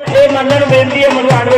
ਇਹ ਮੰਨਣ ਬੇਨਤੀ ਹੈ ਮਨਵਾਣ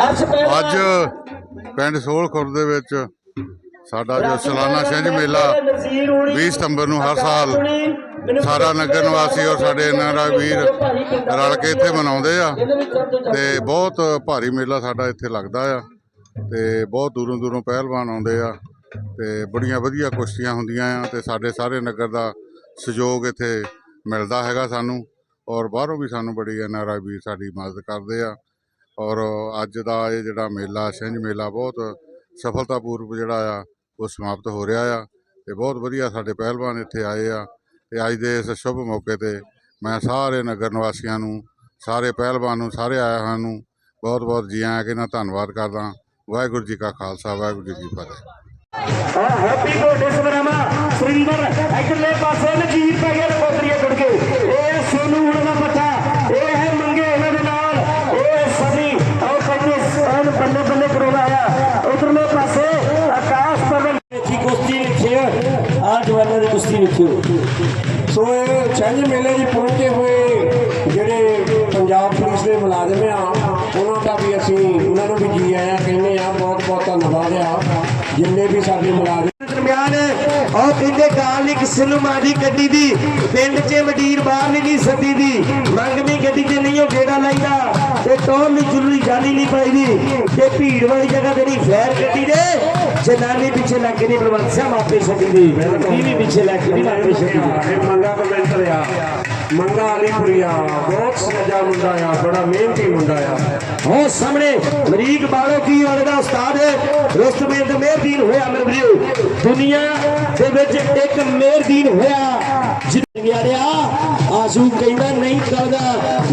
ਅਰਸ਼ ਪਹਿਲਵਾਨ ਅੱਜ ਪਿੰਡ ਸੋਲ ਖੁਰਦ ਦੇ ਵਿੱਚ ਸਾਡਾ ਜੋ ਸਾਲਾਨਾ ਛਿੰਝ ਮੇਲਾ 20 ਸਤੰਬਰ ਨੂੰ ਹਰ ਸਾਲ ਸਾਰਾ ਨਗਰ ਨਿਵਾਸੀ ਔਰ ਸਾਡੇ ਐਨਆਰਆਈ ਵੀਰ ਰਲ ਕੇ ਇੱਥੇ ਮਨਾਉਂਦੇ ਆ। ਤੇ ਬਹੁਤ ਭਾਰੀ ਮੇਲਾ ਸਾਡਾ ਇੱਥੇ ਲੱਗਦਾ ਆ। ਤੇ ਬਹੁਤ ਦੂਰੋਂ ਦੂਰੋਂ ਪਹਿਲਵਾਨ ਆਉਂਦੇ ਆ ਤੇ ਬੜੀਆਂ ਵਧੀਆ ਕੁਸ਼ਤੀਆਂ ਹੁੰਦੀਆਂ ਆ ਤੇ ਸਾਡੇ ਸਾਰੇ ਨਗਰ ਦਾ ਸਹਿਯੋਗ ਇੱਥੇ ਮਿਲਦਾ ਹੈਗਾ ਸਾਨੂੰ ਔਰ ਬਾਹਰੋਂ ਵੀ ਸਾਨੂੰ ਬੜੀ ਐਨਆਰਆਈ ਵੀਰ ਸਾਡੀ ਮਦਦ ਕਰਦੇ ਆ ਔਰ ਅੱਜ ਦਾ ਇਹ ਜਿਹੜਾ ਮੇਲਾ, ਛਿੰਝ ਮੇਲਾ ਬਹੁਤ ਸਫਲਤਾਪੂਰਵਕ ਜਿਹੜਾ ਆ ਉਹ ਸਮਾਪਤ ਹੋ ਰਿਹਾ ਆ ਤੇ ਬਹੁਤ ਵਧੀਆ ਸਾਡੇ ਪਹਿਲਵਾਨ ਇੱਥੇ ਆਏ ਆ ਤੇ ਅੱਜ ਦੇ ਇਸ ਸ਼ੁਭ ਮੌਕੇ ਤੇ ਮੈਂ ਸਾਰੇ ਨਗਰ ਨਿਵਾਸੀਆਂ ਨੂੰ, ਸਾਰੇ ਪਹਿਲਵਾਨ ਨੂੰ, ਸਾਰੇ ਆਇਆ ਹੋਇਆਂ ਨੂੰ ਬਹੁਤ ਬਹੁਤ ਜੀ ਆਇਆਂ ਕਿ ਨਾ ਧੰਨਵਾਦ ਕਰਦਾ। ਵਾਹਿਗੁਰੂ ਜੀ ਕਾ ਖਾਲਸਾ ਵਾਹਿਗੁਰੂ ਜੀ ਕੀ ਫਤਿਹ। ਔਰ ਹੈਪੀ ਬਰਥਡੇ ਸਬਰਾਮਾ ਸੁਰਿੰਦਰ ਇਧਰਲੇ ਪਾਸੇ ਨਜੀਰ ਪੈ ਗਿਆ ਕੋਤਰੀਏ ਟੁੱਟ ਕੇ। ਇਹ ਸੋਨੂ ਹੁਣ ਦਾ ਮੱਠਾ ਇਹ ਹੈ ਮੰਗੇ ਇਹਨਾਂ ਦੇ ਨਾਲ। ਇਹ ਸਭੀ ਔਰ ਕੰਨੇ ਸਨ ਬੱਲੇ ਬੱਲੇ ਕਰੋਨਾ ਆਇਆ। ਉਧਰਲੇ ਪਾਸੇ ਆਕਾਸ਼ ਪਰਵਨ ਕੀ ਕੁਸ਼ਤੀ ਲਿਖਿਓ ਆ ਜਵਾਨਾਂ ਦੀ ਕੁਸ਼ਤੀ ਲਿਖਿਓ ਸੋ ਇਹ ਛਿੰਝ ਮੇਲੇ 'ਚ ਪਹੁੰਚੇ ਹੋਏ ਜਿਹੜੇ ਪੰਜਾਬ ਪੁਲਿਸ ਦੇ ਮੁਲਾਜ਼ਮ ਆ ਜਿੰਨੇ ਵੀ ਸਾਡੇ ਮੁਲਾਜ਼ਮ ਦਰਮਿਆਨ ਉਹ ਕਹਿੰਦੇ ਗਾਲ ਨਹੀਂ ਕਿਸੇ ਨੂੰ ਮਾਰੀ ਗੱਡੀ ਦੀ ਪਿੰਡ 'ਚ ਮਡੀਰ ਬਾਹਰ ਨਹੀਂ ਸੱਦੀ ਦੀ। ਮੰਗਵੀਂ ਗੱਡੀ 'ਚ ਨਹੀਂ ਉਹ ਗੇੜਾ ਲਾਈਦਾ। ਤੇ ਟੋਲ ਨਹੀਂ ਜ਼ਰੂਰੀ ਜਾਣੀ ਨਹੀਂ ਪਾਈਦੀ। ਤੇ ਭੀੜ ਵਾਲੀ ਜਗ੍ਹਾ ਤੇ ਨਹੀਂ ਫਲੈਰ ਗੱਡੀ ਦੇ। ਜਨਾਨੀ ਪਿੱਛੇ ਲੱਗ ਕੇ ਨਹੀਂ ਬਲਵੰਤ ਸਿੰਘ ਆਪੇ ਛੱਡੀ ਦੀ। ਵੀ ਪਿੱਛੇ ਲੱਗ ਕੇ ਨਹੀਂ ਆਪੇ ਛੱਡੀ ਮੰਗਾ ਕਮੈਂਟਰ ਆ ਮੰਗਾ ਅਲੀਪੁਰੀਆ ਬਹੁਤ ਸੱਜਾ ਮੁੰਡਾ ਆ, ਬੜਾ ਮਿਹਨਤੀ ਮੁੰਡਾ ਆ। ਉਹ ਸਾਹਮਣੇ ਮਰੀਕ ਬਾਲੋ ਕੀ ਵਾਲੇ ਦਾ ਉਸਤਾਦ ਰੁਸਤਮੇਂਦ ਮਿਹਰਦੀਨ ਹੋਇਆ ਮੇਰੇ ਦੁਨੀਆ ਦੇ ਵਿੱਚ ਇੱਕ ਮਿਹਰਦੀਨ ਹੋਇਆ। ਜਿਗਿਆੜਿਆ ਆਸੂ ਕਹਿੰਦਾ, ਨਹੀਂ ਕਰਦਾ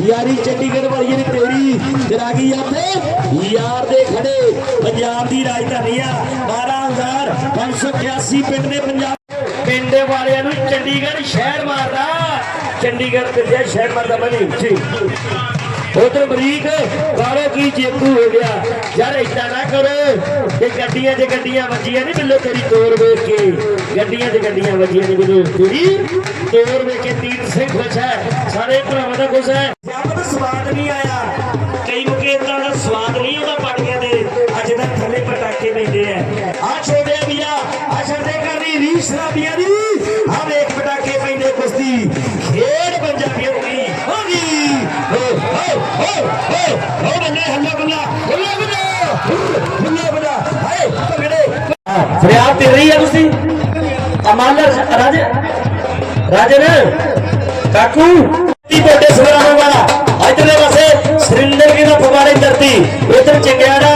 ਯਾਰੀ ਚੰਡੀਗੜ੍ਹ ਵਾਲੀ ਜਿਹੜੀ ਤੇਰੀ ਜਰਾਗੀ ਆ ਤੇ ਯਾਰ ਦੇ ਖੜੇ। ਪੰਜਾਬ ਦੀ ਰਾਜਧਾਨੀ ਆ। 12581 ਪਿੰਡ ਨੇ ਪੰਜਾਬ ਪਿੰਡ ਵਾਲਿਆਂ ਨੂੰ ਚੰਡੀਗੜ੍ਹ ਸ਼ਹਿਰ ਮਾਰਦਾ। ਚੰਡੀਗੜ੍ਹ ਤੇ ਸ਼ਹਿਰ ਮਾਰਦਾ ਬਣੀ ਉੱਚੀ। ਉਧਰ ਬਰੀਕ ਬਾਹਰੋਂ ਕੀ ਜੇਕੂ ਹੋ ਗਿਆ? ਯਾਰ ਏਦਾਂ ਨਾ ਕਰੋ ਤੇ ਗੱਡੀਆਂ 'ਚ ਗੱਡੀਆਂ ਵੱਜੀਆਂ ਨਹੀਂ ਬਿੱਲੋ, ਤੇਰੀ ਤੋਰ ਵੇਖ ਕੇ। ਗੱਡੀਆਂ 'ਚ ਗੱਡੀਆਂ ਵੱਜੀਆਂ ਨਹੀਂ ਬਿੱਲੋ, ਤੇਰੀ ਤੋਰ ਵੇਖ ਕੇ ਤੀਰ ਸਿੰਘ ਖੁਸ਼ ਹੈ, ਸਾਰੇ ਭਰਾਵਾਂ ਦਾ ਖੁਸ਼ ਹੈ। ਜਦ ਸਵਾਦ ਨਹੀਂ ਆਇਆ। ਕਈ ਮੁਕੇ ਇਦਾਂ ਦਾ ਸਵਾਦ ਨਹੀਂ ਉਹਦਾ ਫਰਿਆਦ ਤੇ ਰਹੀ ਹੈ ਤੁਸੀਂ? ਅਮਾਨ ਰਾਜ ਰਾਜਨ ਕਾਕੂ ਤੀ ਬੋਡੇ ਸਵਰਾਵਾਂ ਵਾਲਾ? ਇਧਰਲੇ ਪਾਸੇ ਸਰਿੰਦਰ ਕੀ ਦਾ ਫਵਾਰੇ ਧਰਤੀ। ਇਧਰ ਚੰਗਿਆੜਾ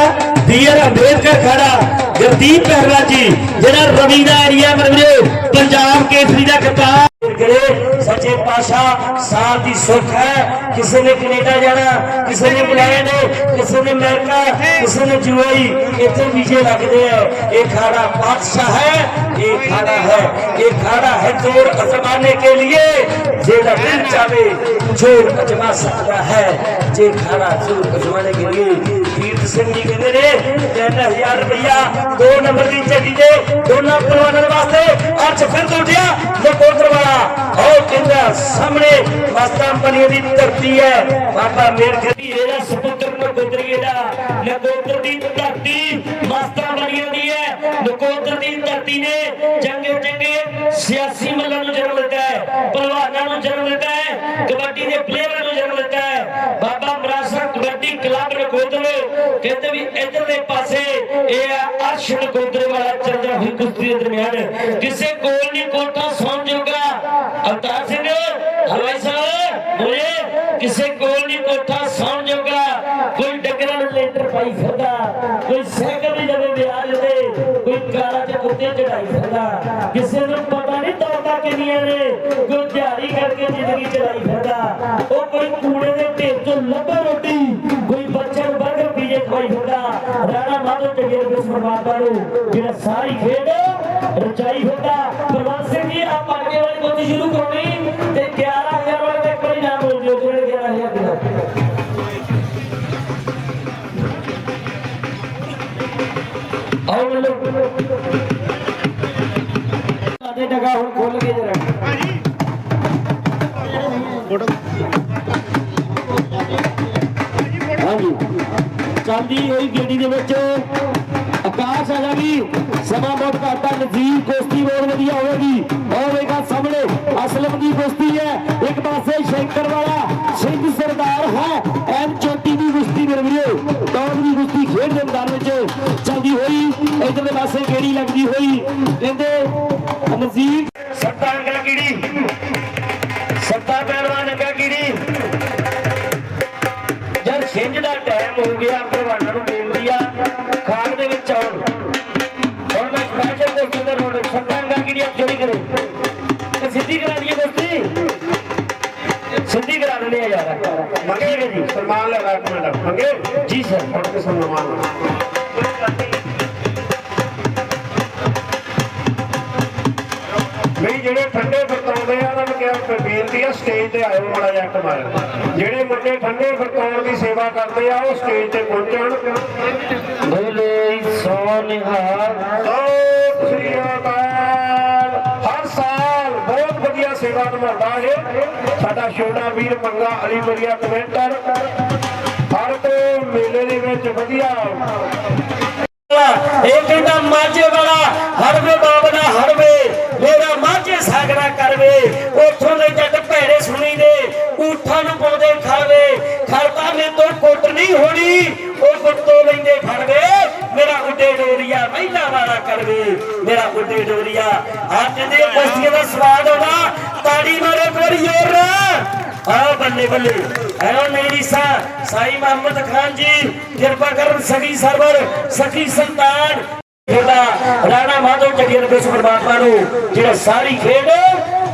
ਬੀਆਰ ਅੰਬੇਦਕਰ ਖੜਾ, ਗੁਰਦੀਪ ਪਹਿਰਾ ਜੀ, ਜਿਹੜਾ ਰਵੀ ਦਾ ਏਰੀਆ ਮਰਵਰੇ ਪੰਜਾਬ ਕੇਸਰੀ ਦਾ ਕਪਤਾਨ तमाशा साथ ही सुख है। किसी ने कनेडा जाना, किसी ने इंग्लैंड किसी ने अमेरिका, किसी ने जुआई इतने वीजे लगते हैं। ये खाड़ा बादशाह है, ये खाड़ा है। ये खाड़ा है ज़ोर अजमाने के लिए। जेड़ा दिल चाहे ज़ोर अजमा सकता है। जे खाड़ा ज़ोर अजमाने के लिए। ਸਿੰਘ ਜੀ ਕਹਿੰਦੇ ਨੇ 3000 ਰੁਪਇਆ ਦੋ ਨੰਬਰ ਦੀ ਝੱਡੀ ਦੇ ਦੋਨਾਂ ਪਰਵਾਨਾਂ ਵਾਸਤੇ ਅੱਜ ਫਿਰ ਤੋਂ ਉੱਠਿਆ ਨਕੋਦਰ ਵਾਲਾ ਉਹ ਕਹਿੰਦਾ, ਸਾਹਮਣੇ ਮਸਤਾਂ ਬਣੀ ਦੀ ਧਰਤੀ ਹੈ। ਬਾਬਾ ਮੇਰ ਖੜੀ ਇਹਦਾ ਸੁਪੁੱਤਰ ਨਕੋਦਰੀਏ ਦਾ ਨਕੋਦਰ ਦੀ ਧਰਤੀ ਮਸਤਾਂ ਬਣੀ ਦੀ ਹੈ। ਨਕੋਦਰ ਦੀ ਧਰਤੀ ਨੇ ਚੰਗੇ ਚੰਗੇ ਸਿਆਸੀ ਮੱਲਾਂ ਨੂੰ ਜਨਮ ਦਿੱਤਾ ਹੈ ਪਹਿਲਵਾਨਾਂ ਨੂੰ ਜਨਮ ਦਿੱਤਾ ਹੈ, ਕਬੱਡੀ ਦੇ ਪਲੇਅਰਾਂ ਨੂੰ ਜਨਮ ਦਿੱਤਾ ਹੈ ਬਾਬਾ ਮਰਾਸਾ ਕਬੱਡੀ ਕਲੱਬ ਨਕੋਦਰ ਕਹਿੰਦੇ ਵੀ ਇਧਰਲੇ ਪਾਸੇ ਇਹ ਆ ਅਰਸ਼ ਨਕੋਦਰ ਵਾਲਾ ਚੱਲਦਾ ਹੋਈ ਕੁਸ਼ਤੀ ਦੇ ਦਰਮਿਆਨ। ਕਿਸੇ ਕੋਲ ਨਹੀਂ ਕੋਠਾ ਸੌਣ ਜੋਗਾ। ਅਵਤਾਰ ਸਿੰਘ, ਹਲਵਾਈ ਸਾਹਿਬ, ਬੋਲੇ। ਕਿਸੇ ਕੋਲ ਨਹੀਂ ਕੋਠਾ ਸੌਣ ਜੋਗਾ। ਕੋਈ ਡੰਗਰਾਂ ਨੂੰ ਲੈਂਟਰ ਪਾਈ ਫਿਰਦਾ। ਕੋਈ ਸਾਈਕਲ ਦੀ ਜਵੇ ਵਿਆਜ ਦੇ ਕੋਈ ਕਾਲਾ ਚ ਉੱਤੇ ਚੜਾਈ ਫਿਰਦਾ। ਕਿਸੇ ਨੂੰ ਪਤਾ ਨਹੀਂ ਦੌੜਦਾ ਕਿੰਨੀਆਂ ਨੇ। ਕੋਈ ਦਿਹਾੜੀ ਕਰਕੇ ਜ਼ਿੰਦਗੀ ਚੜਾਈ ਪਰਮਾਤਮਾ ਨੂੰ ਜਿਹੜਾ ਸਾਰੀ ਖੇਡ ਰਚਾਈ ਫਿਰਦਾ ਪ੍ਰਵਾਸ ਸਿੰਘ ਜੀ, ਆਪ ਅੱਗੇ ਵਾਲੀ ਗੋਤੀ ਸ਼ੁਰੂ ਕਰਾਉਣੀ ਤੇ 11000 ਵਾਲੇ ਤੇ ਕੋਈ ਨਾਮ ਬੋਲ ਦਿਓ ਜਿਹੜੇ 11000 ਦੇ ਆਓ ਮਿਲੋ ਆਦੇ ਡਗਾ ਹੁਣ ਖੋਲ ਕੇ ਜਰਾ। ਹਾਂਜੀ। ਚੱਲਦੀ ਹੋਈ ਗੇੜੀ ਦੇ ਵਿੱਚ ਸਮਾਂ ਬਹੁਤ ਘਾਟਾ, ਨਜ਼ੀਰ ਕੁਸ਼ਤੀ ਬਹੁਤ ਵਧੀਆ ਹੋਵੇਗੀ। ਹੋਵੇਗਾ ਸਾਹਮਣੇ, ਅਸਲਮ ਦੀ ਕੁਸ਼ਤੀ ਹੈ। ਇੱਕ ਪਾਸੇ ਸ਼ੰਕਰ ਵਾਲਾ ਸਿੰਘ ਸਰਦਾਰ ਹੈ। ਐਨ ਚੋਟੀ ਦੀ ਕੁਸ਼ਤੀ ਮੇਰੇ ਵੀਰੋ, ਟੌਪ ਦੀ ਕੁਸ਼ਤੀ ਖੇਡ ਦੇ ਮੈਦਾਨ ਵਿੱਚ ਚੱਲਦੀ ਹੋਈ ਇਧਰ ਪਾਸੇ ਗੇੜੀ ਲੱਗਦੀ ਹੋਈ ਕਹਿੰਦੇ ਨਜ਼ੀਰ ਸੱਤਾ ਅੰਗਾ ਕੀੜੀ ਸੱਤਾ ਪਹਿਲਵਾਨ ਅੰਗਾ ਕੀੜੀ ਜਦ ਛਿੰਝ ਦਾ ਟਾਈਮ ਹੋ ਗਿਆ ਪਹਿਲਵਾਨਾਂ ਲੈ ਲੈ ਇੱਕ ਮਿੰਟ ਮੰਗੇ ਜੀ ਸਰ। ਫੜ ਕੇ ਸਨਮਾਨ ਵੀ ਜਿਹੜੇ ਠੰਡੇ ਵਰਤਾਉਂਦੇ ਆ ਉਹਨਾਂ ਨੂੰ ਕਿਹਾ ਬੇਨਤੀ ਆ ਸਟੇਜ ਤੇ ਆਇਓ ਮਾੜਾ ਜਿਹਾ ਕਮਾਲ ਜਿਹੜੇ ਮੁੰਡੇ ਠੰਡੇ ਵਰਤਾਉਣ ਦੀ ਸੇਵਾ ਕਰਦੇ ਆ ਉਹ ਸਟੇਜ ਤੇ ਪਹੁੰਚਣ ਬੋਲੇ ਸੋ ਨਿਹਾਲ ਸਤਿ ਸ੍ਰੀ ਅਕਾਲ। ਵਧੀਆ ਸੇਵਾ ਨਿਭਾਉਂਦਾ ਹੈ ਸਾਡਾ ਛੋਟਾ ਵੀਰ ਮੰਗਾ ਅਲੀ ਮਰੀਆ ਕਮੈਂਟਰ। ਹਰ ਤੋਂ ਮੇਲੇ ਦੇ ਵਿੱਚ ਵਧੀਆ। ਇਹ ਕਹਿੰਦਾ, ਮਾਝੇ ਵਾਲਾ ਹੜਵੇ ਬਾਬਨਾ ਹੜਵੇ ਮੇਰਾ ਮਾਝੇ ਸਾਗਰਾ ਕਰਵੇ ਉਥੋਂ ਦੇ ਜੱਟ ਭੈੜੇ ਸੁਣੀ ਦੇ, ਊਠਾਂ ਨੂੰ ਪਾਉਂਦੇ ਖਾਵੇ ਖੜਦਾ ਮੇ ਤੋਂ ਕੁੱਟ ਨਹੀਂ ਹੋਣੀ, ਉਹ ਗੁੱਟੋ ਲੈਂਦੇ ਫੜਵੇ ਮੇਰਾ ਉੱਡੇ ਡੋਰੀਆ ਮਹਿਲਾ ਵਾਲਾ ਕਰਵੇ। ਮੇਰਾ ਉੱਡੇ ਡੋਰੀਆ, ਅੱਜ ਦੇ ਕੁਸ਼ਤੀਆਂ ਦਾ ਸਵਾਦ ਆਉਣਾ, ਤਾੜੀ ਮਾਰੋ ਕੋਰੀ ਜ਼ੋਰ ਨਾਲ ਆ ਬੱਲੇ। ਬੱਲੇ ਐਓ ਮੇਰੀ ਸਾ, ਸਾਈ ਮੁਹੰਮਦ ਖਾਨ ਜੀ, ਕਿਰਪਾ ਕਰਨ ਸਖੀ ਸਰਵਰ, ਸਖੀ ਸੰਤਾਨ। ਜਿਹੜਾ ਰਾਣਾ ਮਾਧੋ ਚੱਡੀਆਂ ਦੇ ਪਰਮਾਤਮਾ ਨੂੰ, ਜਿਹੜਾ ਸਾਰੀ ਖੇਡ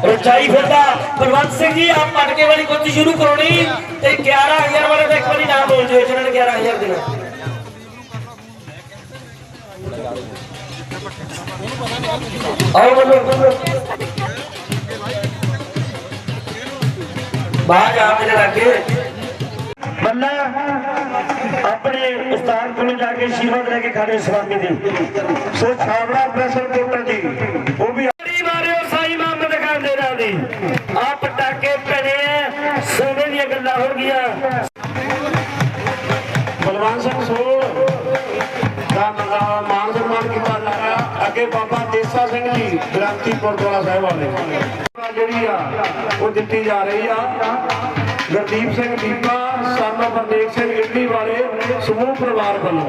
ਰਚਾਈ ਫਿਰਦਾ। ਬਲਵੰਤ ਸਿੰਘ ਜੀ, ਆਪ ਪਟਕੇ ਵਾਲੀ ਕੁੱਤੀ ਸ਼ੁਰੂ ਕਰਾਉਣੀ, ਤੇ 11000 ਵਾਲੇ ਦਾ ਇੱਕ ਵਾਰੀ ਨਾਮ ਬੋਲ ਦਿਓ ਜਿਹਨਾਂ ਨੇ 11000 ਦੇਣਾ। ਬਾਹਰ ਆ ਮੇਰੇ ਲਾਗੇ ਬੰਦਾ ਆਪਣੇ ਉਸਤਾਦ ਕੋਲ ਜਾ ਕੇ ਆਸ਼ੀਰਵਾਦ ਲੈ ਕੇ ਖਾਣੇ ਸਵਾਮੀ ਦੇ। ਸੋ ਛਾਵੜਾ ਪ੍ਰੈਸ ਰਿਪੋਰਟਰ ਜੀ ਉਹ ਵੀ ਬੜੀ ਮਾਰਿਓ ਸਾਈ ਮੁਹੰਮਦ ਖਾਨ ਦੇ ਨਾਲ ਦੀ। ਆ ਪਟਾਕੇ ਆ ਸੋਨੇ ਦੀਆਂ ਗੱਲਾਂ ਹੋ ਗਈਆਂ। ਬਲਵੰਤ ਸਿੰਘ ਸੋਲ ਅੱਗੇ ਬਾਬਾ ਦੇਸਾ ਸਿੰਘ ਜੀ ਗ੍ਰੰਥੀ ਗੁਰਦੁਆਰਾ ਸਾਹਿਬ ਵਾਲੇ। ਜਿਹੜੀ ਆ, ਉਹ ਦਿੱਤੀ ਜਾ ਰਹੀ ਆ। ਗੁਰਦੀਪ ਸਿੰਘ ਦੀਪਾ ਸਰਨਾ ਪ੍ਰਦੇਸ਼ ਸਿੰਘ ਇੱਡੀ ਵਾਲੇ, ਸਮੂਹ ਪਰਿਵਾਰ ਵੱਲੋਂ।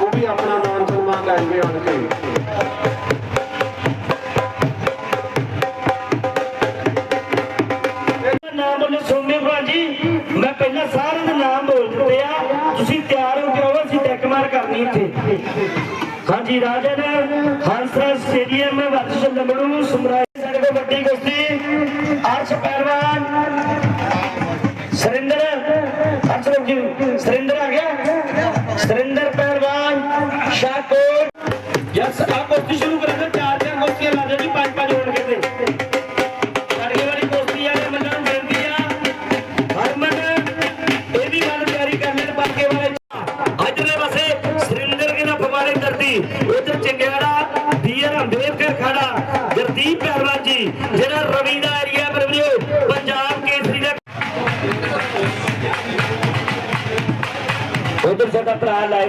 ਉਹ ਵੀ ਆਪਣਾ ਮਾਨ ਸਨਮਾਨ ਲੈਣਗੇ ਆਣ ਕੇ। ਭਾਜੀ। ਮੈਂ ਪਹਿਲਾਂ ਸਾਰਿਆਂ ਦੇ ਨਾਮ ਬੋਲ ਦਿੱਤੇ ਆ। ਤੁਸੀਂ ਤਿਆਰ ਹੋ ਕੇ ਆਓ, ਅਸੀਂ ਟੈਕ ਮਾਰ ਕਰਨੀ ਇੱਥੇ। ਹਾਂਜੀ ਰਾਜਨ ਹੰਸਰਾ ਸਟੇਡੀਅਮ ਵਰਸ਼ ਲੰਬੜੂ ਸਮਰਾਜ ਸਾਡੇ ਵੱਡੀ ਕੁਸ਼ਤੀ ਅਰਸ਼ ਪਹਿਲਵਾਨ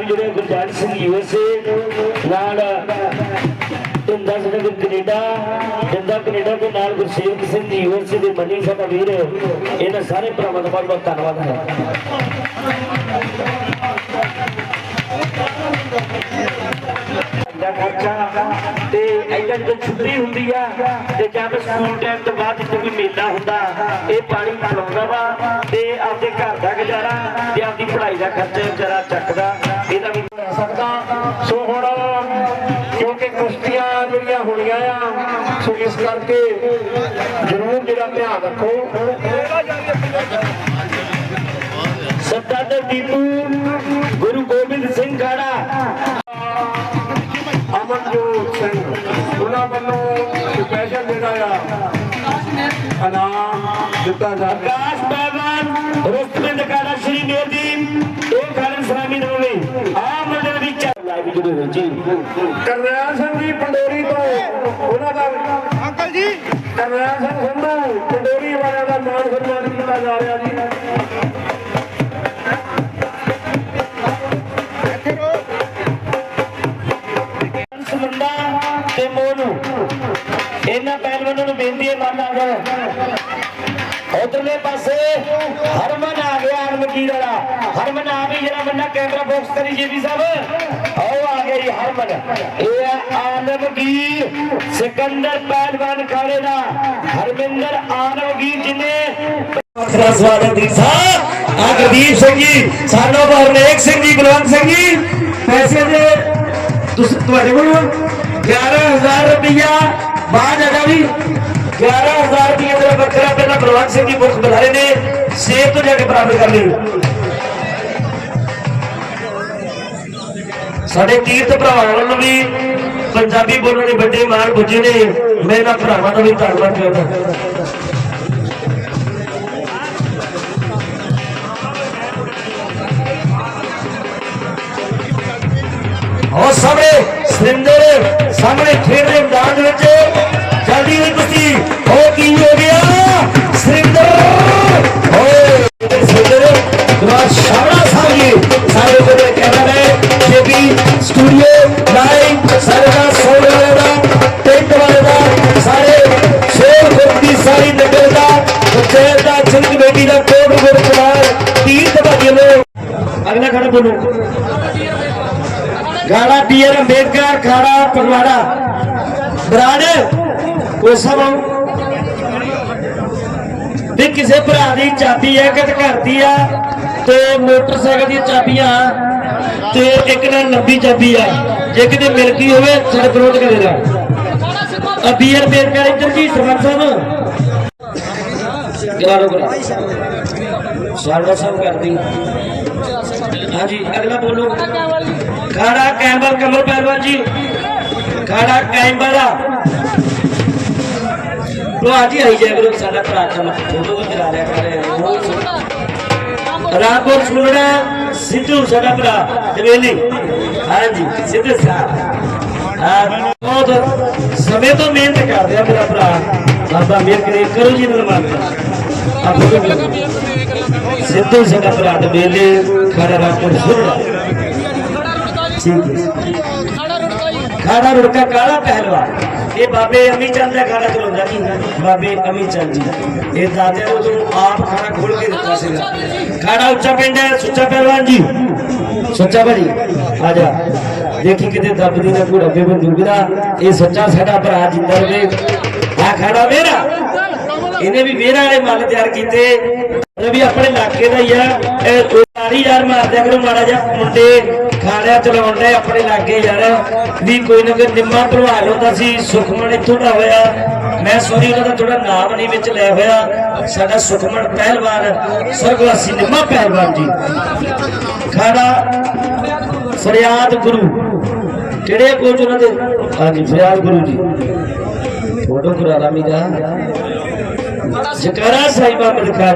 ਜਿਹੜੇ ਗੁਰਜੰਟ ਸਿੰਘ ਯੂਐਸਏ ਨਾਲ ਤਿੰਦਾ ਸਿੰਘ ਕੈਨੇਡਾ ਜਿੰਦਾ ਕੈਨੇਡਾ ਦੇ ਨਾਲ ਗੁਰਸੇਵਕ ਸਿੰਘ ਜੀ ਯੂਐਸਏ ਦੇ ਮਨੀ ਸਾਡਾ ਵੀਰ, ਇਹਨਾਂ ਸਾਰੇ ਭਰਾਵਾਂ ਦਾ ਬਹੁਤ ਬਹੁਤ ਧੰਨਵਾਦ ਹੈ। ਦਾ ਖਰਚਾ ਤੇ ਐਦਾਂ ਜਦੋਂ ਛੁੱਟੀ ਹੁੰਦੀ ਆ ਤੇ ਜਦ ਸਕੂਲ ਟਾਈਮ ਤੋਂ ਬਾਅਦ ਜਿੱਥੇ ਕੋਈ ਮੇਲਾ ਹੁੰਦਾ, ਇਹ ਪਾਣੀ ਪਿਲਾਉਂਦਾ ਵਾ ਤੇ ਆਪਦੇ ਘਰ ਦਾ ਗੁਜ਼ਾਰਾ ਤੇ ਆਪਦੀ ਪੜ੍ਹਾਈ ਦਾ ਖਰਚਾ ਵਿਚਾਰਾ ਚੱਕਦਾ। ਕਰਕੇ ਜ਼ਰੂਰ ਜਿਹੜਾ ਧਿਆਨ ਰੱਖੋ। ਸਰਦਾਰ ਦੀਪੂ ਗੁਰੂ ਗੋਬਿੰਦ ਸਿੰਘ ਗਾੜਾ ਅਮਨਜੋਤ ਸਿੰਘ। ਉਹਨਾਂ ਵੱਲੋਂ ਸਪੈਸ਼ਲ ਜਿਹੜਾ ਆ, ਇਨਾਮ ਦਿੱਤਾ ਜਾ ਰਿਹਾ। ਆਕਾਸ਼ ਪਹਿਲਵਾਨ ਰੁਸਤਮਿੰਦ ਕਾੜਾ ਸ਼੍ਰੀ ਮੇਦੀ ਇਹ ਖਾਲਨ ਸਲਾਮੀ ਦੇਵੇ ਆ ਮੰਡਲ ਵਿੱਚ ਲਾਈਵ ਜੁੜੇ ਹੋ ਜੀ ਕਰਨੈਲ ਸਿੰਘ ਜੀ ਪੰਡੋਰੀ ਤੋਂ ਉਹਨਾਂ ਦਾ ਅੰਕਲ ਜੀ। ਕਰਨੈਲ ਸਿੰਘ ਸੰਧੂ ਪੰਡੋਰੀ ਵਾਲਿਆਂ ਦਾ ਮਾਣ ਸਨਮਾਨ ਕੀਤਾ ਜਾ ਰਿਹਾ ਜੀ। ਤੇ ਮੋਨੂ ਇਹਨਾਂ ਪਹਿਲਵਾਨਾਂ ਨੂੰ ਬੇਨਤੀ ਹੈ ਮੰਨ ਆ ਜਾਓ ਉਧਰਲੇ ਪਾਸੇ ਹਰਮਨ ਆ ਗਿਆ ਅਨਮਕੀਰ ਵਾਲਾ ਹਰਮਨ ਆ ਵੀ ਜਰਾ ਬੰਨਾ ਕੈਮਰਾ ਫੋਕਸ ਕਰੀ ਜੀ ਵੀ ਸਾਹਿਬ ਆਓ ਆ ਗਿਆ ਜੀ ਹਰਮਨ ਇਹ ਹੈ ਆਲਮਗੀਰ ਸਿਕੰਦਰ ਪਹਿਲਵਾਨ ਖਾੜੇ ਦਾ ਹਰਮਿੰਦਰ ਆਲਮਗੀਰ ਜਿਨੇ ਵੱਖਰਾ ਸਵਾਗਤ ਦੀ ਸਾਹਿਬ ਆ ਗੁਰਦੀਪ ਸਿੰਘ ਜੀ ਸਾਨੋ ਬਰਨੇਕ ਸਿੰਘ ਜੀ ਬਲਵੰਤ ਸਿੰਘ ਜੀ ਪੈਸੇ ਦੇ ਤੁਸੀਂ ਤੁਹਾਡੇ ਕੋਲ 11000 ਰੁਪਇਆ ਬਾਅਦ ਅਜਾ ਵੀ 11000 ਰੁਪਇਆ ਦਾ ਵੱਖਰਾ ਪਹਿਲਾਂ ਬਲਵੰਤ ਸਿੰਘ ਜੀ ਮੁਖ ਬੁਲਾਰੇ ਨੇ ਸੇਬ ਤੋਂ ਜਾ ਕੇ ਬਰਾਬਰ ਕਰ ਲਿਓ ਸਾਡੇ ਤੀਰਥ ਭਰਾਵਾਂ ਵੱਲੋਂ ਵੀ ਪੰਜਾਬੀ ਬੋਲਣ ਦੇ ਵੱਡੇ ਮਾਣ ਬੁੱਝੇ ਨੇ। ਮੈਂ ਇਹਨਾਂ ਭਰਾਵਾਂ ਦਾ ਵੀ ਧੰਨਵਾਦ ਕਰਦਾ। ਉਹ ਸਾਹਮਣੇ ਸਿੰਦਰ ਸਾਹਮਣੇ ਖੇਡ ਦੇ ਮੈਦਾਨ ਵਿੱਚ। ਜਲਦੀ ਹੋਈ ਕੁਸ਼ਤੀ ਹੋ ਕੀ ਹੋ ਗਿਆ? ਸਟੂਡੀਓ ਲਾਈਵ ਸਾਰੇ ਦਾ ਸੋਲ ਵਾਲੇ ਦਾ ਟੈਂਟ ਵਾਲੇ ਦਾ, ਸਾਰੇ ਸ਼ੇਰ ਗੁਰਦੀ ਸਾਰੀ ਨਗਰ ਦਾ ਪੰਚਾਇਤ ਦਾ ਚਿੰਤ ਕਮੇਟੀ ਦਾ, ਕੋਟ ਗੁਰਦੁਆਰ ਤੀਰਥ ਭਾਜੀ ਨੂੰ ਅਗਲਾ ਖੜਾ ਬੋਲੋ। ਗਾੜਾ ਬੀਅਰ ਅੰਬੇਦਕਰ, ਖਾੜਾ ਪਗਵਾੜਾ ਬਰਾੜ ਕੋਈ ਸਭ ਵੀ ਕਿਸੇ ਭਰਾ ਦੀ ਚਾਬੀ ਹੈ ਕਿ ਘਰ ਦੀ ਆ, ਤੇ ਮੋਟਰਸਾਈਕਲ ਦੀਆਂ ਚਾਬੀਆਂ ਤੇ ਇੱਕ ਨਾਲ ਲੰਬੀ ਚਾਬੀ ਆ। ਜੇ ਕਿਤੇ ਮਿਲ ਗਈ ਹੋਵੇ, ਸਾਡੇ ਵਿਰੋਧ ਕਰੇਗਾ ਆ ਬੀਅਰ ਅੰਬੇਦਕਰ ਇੱਧਰ ਜੀ, ਸਰਪੰਚ ਸਾਹਿਬ। ਗਰਾਰੋ ਗਰਾ ਸਾਡਾ ਸਭ ਕਰਦੀ। ਹਾਂਜੀ, ਅਗਲਾ ਬੋਲੋ। ਖਾੜਾ ਕੈਂਬਰ ਕਮਲ ਪਹਿਲਵਾਨ ਜੀ। ਖਾੜਾ ਕੈਂਬਰ ਆ। ਲੋ ਆਜੀ ਆਈ ਜਾਏ ਗੁਰੂ ਸਾਡਾ ਭਰਾ ਚਲ ਫੋਟੋ ਵੀ ਕਰਾ ਲਿਆ ਕਰੇ ਰਾਮਪੁਰ ਸੁਣਨਾ ਸਿੱਧੂ ਸਾਡਾ ਭਰਾ ਦਵੇਲੀ ਹਾਂਜੀ, ਸਿੱਧੂ ਸਾਹਿਬ। ਬਹੁਤ ਸਮੇਂ ਤੋਂ ਮਿਹਨਤ ਕਰਦੇ ਆ ਮੇਰਾ ਭਰਾ। ਬਾਬਾ ਮੇਰ ਕਰੇ, ਕਰੋ ਜੀ ਨਿਰਮਾਨ ਸਿੱਧੂ ਸਾਡਾ ਭਰਾ ਦਵੇਲੀ ਖਾੜਾ ਰਾਮਪੁਰ ਸੁਣਨਾ ਠੀਕ ਹੈ। ਖਾੜਾ ਰੁੜਕਾ ਕਾਲਾ ਪਹਿਲਵਾਨ। ਇਹ ਬਾਬੇ ਅਮੀ ਚੰਦ ਦਾ ਖਾਣਾ ਚਲਾਉਂਦਾ ਜੀ। ਬਾਬੇ ਅਮੀ ਚੰਦ ਜੀ ਇਹ ਦਾਦੇ ਨੂੰ ਆਪ ਖਾਣਾ ਖੋਲ ਕੇ ਦਿੱਤਾ ਸੀਗਾ। ਖਾੜਾ ਉੱਚਾ ਪਿੰਡ ਹੈ, ਸੁੱਚਾ ਪਹਿਲਵਾਨ ਜੀ। ਸੁੱਚਾ ਭਾਜੀ, ਆ ਜਾ। ਦੇਖੀ ਕਿਤੇ ਦੱਬਦੀ ਨਾ ਕੋਈ ਰੱਬੇ ਬੰਦੂਕ ਦਾ। ਇਹ ਸੱਚਾ ਸਾਡਾ ਭਰਾ ਜਿੰਦਾ ਰਵੇ ਆ ਖਾੜਾ ਵੇਰਾ ਇਹਨੇ ਵੀ ਵੇਰਾ ਵਾਲੇ ਮੱਲ ਤਿਆਰ ਕੀਤੇ। ਵੀ ਆਪਣੇ ਇਲਾਕੇ ਦਾ ਹੀ ਆ। ਇਹ ਸਾਰੀ ਯਾਰ, ਮਾਰਦਿਆ ਕਰੋ ਮਾੜਾ ਜਿਹਾ ਮੁੰਡੇ ਖਾੜਿਆ ਚਲਾਉਣ ਆਪਣੇ ਇਲਾਕੇ ਯਾਰ। ਵੀ ਕੋਈ ਨਾ ਕੋਈ ਨਿੰਮਾ ਭਲਵਾਨ ਹੁੰਦਾ ਸੀ, ਸੁਖਮਨ ਇੱਥੋਂ ਦਾ ਹੋਇਆ। ਮੈਂ ਸੋਰੀ ਉਹਨਾਂ ਥੋੜਾ ਨਾਮ ਨਹੀਂ ਵਿੱਚ ਲੈ ਹੋਇਆ। ਸਾਡਾ ਸੁਖਮਨ ਪਹਿਲਵਾਨ ਸਰਗਵਾਸੀ ਨਿੰਮਾ ਪਹਿਲਵਾਨ ਜੀ। ਖਾੜਾ ਫਰਿਆਦ ਗੁਰੂ। ਕਿਹੜੇ ਕੋਚ ਉਹਨਾਂ ਦੇ ਹਾਂਜੀ, ਫਰਿਆਦ ਗੁਰੂ ਜੀ। ਫੋਟੋ ਕਰਾ ਲਾ ਮੇਰਾ। ਜਕਰਾ ਸਾਹਿਬਾ ਮਲਕਾਰ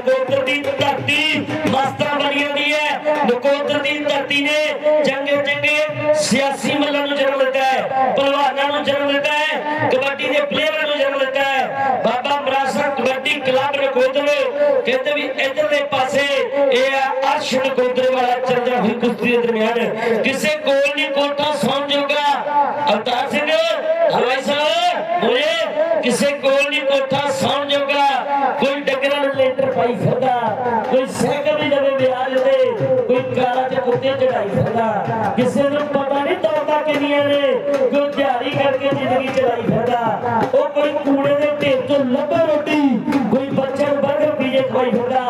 ਨਕੋਦਰ ਦੀ ਧਰਤੀ ਮਸਤਾਂ ਬਣੀ ਹੁੰਦੀ ਹੈ। ਨਕੋਦਰ ਦੀ ਧਰਤੀ ਨੇ ਚੰਗੇ ਚੰਗੇ ਸਿਆਸੀ ਮੱਲਾਂ ਨੂੰ ਜਨਮ ਦਿੱਤਾ ਹੈ ਪਹਿਲਵਾਨਾਂ ਨੂੰ ਜਨਮ ਦਿੱਤਾ ਹੈ, ਕਬੱਡੀ ਦੇ ਪਲੇਅਰਾਂ ਨੂੰ ਜਨਮ ਦਿੱਤਾ ਹੈ। ਬਾਬਾ ਮਰਾਸਾ ਕਬੱਡੀ ਕਲੱਬ ਨਕੋਦਰ ਕਹਿੰਦੇ ਵੀ ਇਧਰਲੇ ਪਾਸੇ ਇਹ ਹੈ ਅਰਸ਼ ਨਕੋਦਰ ਵਾਲਾ ਚੱਲਦਾ ਹੋਈ ਦੇ ਦਰਮਿਆਨ। ਕਿਸੇ ਕੋਲ ਨਹੀਂ ਕੋਠਾ ਸੌਣ ਜੋਗਾ ਅਵਤਾਰ ਸਿੰਘ ਹਲਵਾਈ ਸਾਹਿਬ ਬੋਲੇ ਕਿਸੇ ਕੋਲ ਨਹੀਂ ਕੋਠਾ ਸੌਣ ਜੋਗਾ ਕੋਈ ਡੰਗਰਾਂ ਨੂੰ ਲੈਂਟਰ ਪਾਈ ਫਿਰਦਾ ਕੋਈ ਸਾਈਕਲ ਵੀ ਲਵੇ ਵਿਆਜ ਤੇ ਕੋਈ ਕਾਰਾਂ ਤੇ ਚੜਾਈ ਫਿਰਦਾ। ਕਿਸੇ ਨੂੰ ਪਤਾ ਨਹੀਂ ਦੌੜਦਾ ਕਿੰਨੀਆਂ ਨੇ। ਕੋਈ ਦਿਹਾੜੀ ਕਰਕੇ ਜ਼ਿੰਦਗੀ ਚੜਾਈ ਫਿਰਦਾ। ਉਹ ਕੋਈ ਕੂੜੇ ਦੇ ਢੇਰ ਤੋਂ ਲੱਭਾ ਰੋਟੀ। ਕੋਈ ਬੱਚੇ ਨੂੰ ਬਰਗਰ ਪੀਏ ਖਵਾਈ ਫਿਰਦਾ।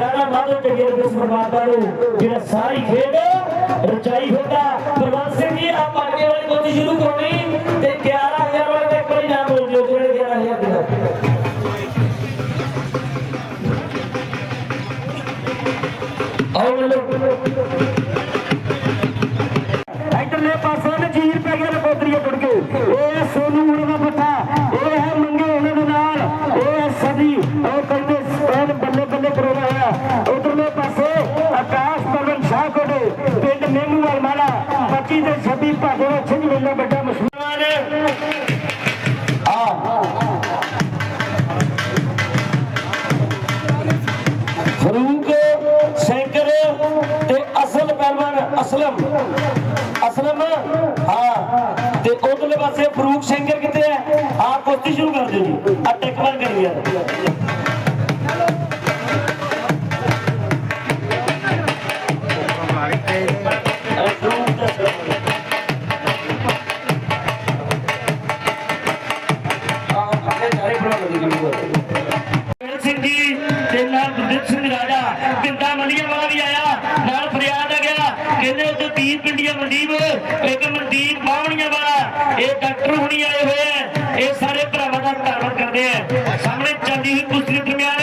ਰਾਣਾ ਮਾਧੋ ਜਗੀਰ ਬਿਸਮਾ ਪਰਮਾਤਮਾ ਨੂੰ ਤੇ 26 ਭਾਗੇ ਦਾ ਛਿੰਝ ਮੇਲਾ ਵੱਡਾ ਮਸ਼ਹੂਰ ਆ ਫਰੂਕ ਸ਼ੈਂਕਰ ਤੇ ਅਸਲ ਪਹਿਲਵਾਨ ਅਸਲਮ। ਅਸਲਮ ਹਾਂ। ਤੇ ਉਧਰਲੇ ਪਾਸੇ ਫਰੂਕ ਸ਼ੈਂਕਰ ਕਿੱਥੇ ਹੈ? ਆਪ ਕੁਸ਼ਤੀ ਸ਼ੁਰੂ ਕਰ ਦਿਓ ਜੀ। ਆ ਟੈਕਵਾਨ ਕਰੀ ਯਾਰ ਵਾਲਾ ਇਹ ਡਾਕਟਰ ਹੁਣੀ ਆਏ ਹੋਏ ਆ। ਇਹ ਸਾਰੇ ਭਰਾਵਾਂ ਦਾ ਧੰਨਵਾਦ ਕਰਦੇ ਆ। ਸਾਹਮਣੇ ਚੱਲਦੀ ਹੋਈ ਕੁਸ਼ਤੀ ਦਰਮਿਆਨ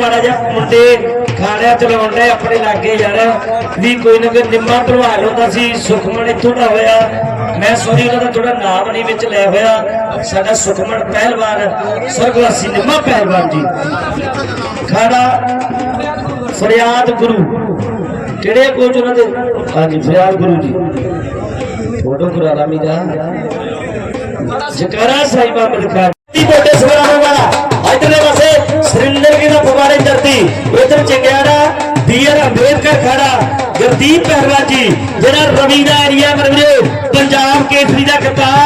ਮਾੜਾ ਜਿਹਾ ਮੁੰਡੇ ਖਾਣਿਆ ਚਲਾਉਣ ਦੇ ਆਪਣੇ ਲਾਗੇ ਯਾਰ। ਵੀ ਕੋਈ ਨਾ ਕੋਈ ਨਿੰਮਾ ਪ੍ਰਭਾਵ ਹੁੰਦਾ ਸੀ, ਸੁਖਮਨ ਇੱਥੋਂ ਦਾ ਹੋਇਆ। ਮੈਂ ਸੋਰੀ, ਉਹਨਾਂ ਥੋੜਾ ਨਾਮ ਨਹੀਂ ਵਿੱਚ ਲੈ ਹੋਇਆ। ਸਾਡਾ ਸੁਖਮਨ ਪਹਿਲਵਾਨ ਸਰਗਵਾਸੀ ਨਿੰਮਾ ਪਹਿਲਵਾਨ ਜੀ। ਖਾੜਾ ਫਰਿਆਦ ਗੁਰੂ। ਕਿਹੜੇ ਕੋਚ ਉਹਨਾਂ ਦੇ? ਹਾਂਜੀ, ਫਰਿਆਦ ਗੁਰੂ ਜੀ। ਫੋਟੋ ਕਰਾ ਮੀਰਾ। ਜਕਾਰਾ ਸਾਈ ਬਾਬਾ ਖਾਨ ਬੋਟੇ ਸਵਰਾਂ ਵਾਲਾ। ਇਧਰਲੇ ਪਾਸੇ ਸਰਿੰਦਰ ਕੀ ਦਾ ਫਵਾਰੇ ਚੜਦੀ ਅੰਬੇਦਕਰ ਖੜਾ। ਗੁਰਦੀਪ ਪਹਿਲਵਾਨ ਜੀ, ਜਿਹੜਾ ਰਵੀ ਦਾ ਏਰੀਆ ਮਰਵਰੇ ਪੰਜਾਬ ਕੇਸਰੀ ਦਾ ਕਪਤਾਨ